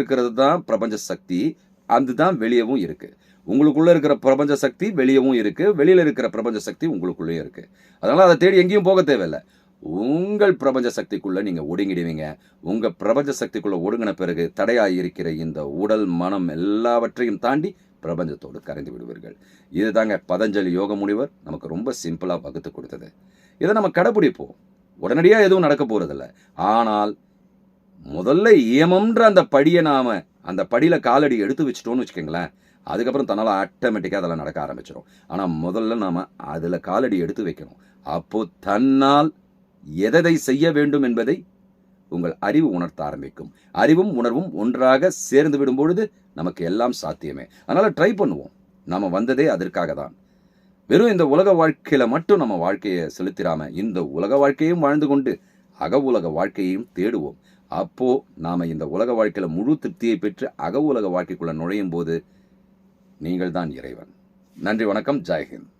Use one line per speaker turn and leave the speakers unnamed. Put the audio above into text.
இருக்கிறது தான் பிரபஞ்ச சக்தி. அதுதான் வெளியவும் இருக்கு. உங்களுக்குள்ள இருக்கிற பிரபஞ்ச சக்தி வெளியவும் இருக்கு. வெளியில் இருக்கிற பிரபஞ்ச சக்தி உங்களுக்குள்ளேயும் இருக்கு. அதனால அதை தேடி எங்கேயும் போக தேவையில்லை. உங்கள் பிரபஞ்ச சக்திக்குள்ள நீங்கள் ஒடுங்கிடுவீங்க. உங்கள் பிரபஞ்ச சக்திக்குள்ள ஒடுங்கின பிறகு தடையாக இருக்கிற இந்த உடல் மனம் எல்லாவற்றையும் தாண்டி பிரபஞ்சத்தோடு கரைந்து விடுவீர்கள். இதுதாங்க பதஞ்சலி யோக முனிவர் நமக்கு ரொம்ப சிம்பிளாக வகுத்து கொடுத்தது. இதை நம்ம கடைபிடிப்போம். உடனடியாக எதுவும் நடக்க போறதில்ல. ஆனால் முதல்ல இயமம்ன்ற அந்த படியை நாம அந்த படியில காலடி எடுத்து வச்சிட்டோம்னு வச்சுக்கோங்களேன் அதுக்கப்புறம் தன்னால் ஆட்டோமேட்டிக்காக அதெல்லாம் நடக்க ஆரம்பிச்சிடும் ஆனால் முதல்ல நாம் அதில் காலடி எடுத்து வைக்கணும். அப்போ தன்னால் எதை செய்ய வேண்டும் என்பதை உங்கள் அறிவு உணர்த்த ஆரம்பிக்கும். அறிவும் உணர்வும் ஒன்றாக சேர்ந்து விடும் பொழுது நமக்கு எல்லாம் சாத்தியமே. அதனால் ட்ரை பண்ணுவோம். நாம் வந்ததே அதற்காக தான். வெறும் இந்த உலக வாழ்க்கையில மட்டும் நம்ம வாழ்க்கையை செலுத்திடாமல் இந்த உலக வாழ்க்கையும் வாழ்ந்து கொண்டு அக உலக வாழ்க்கையையும் தேடுவோம். அப்போ நாம் இந்த உலக வாழ்க்கையில் முழு திருப்தியை பெற்று அக உலக வாழ்க்கைக்குள்ள நுழையும் போது நீங்கள் தான் இறைவன். நன்றி வணக்கம் ஜெய்ஹிந்த்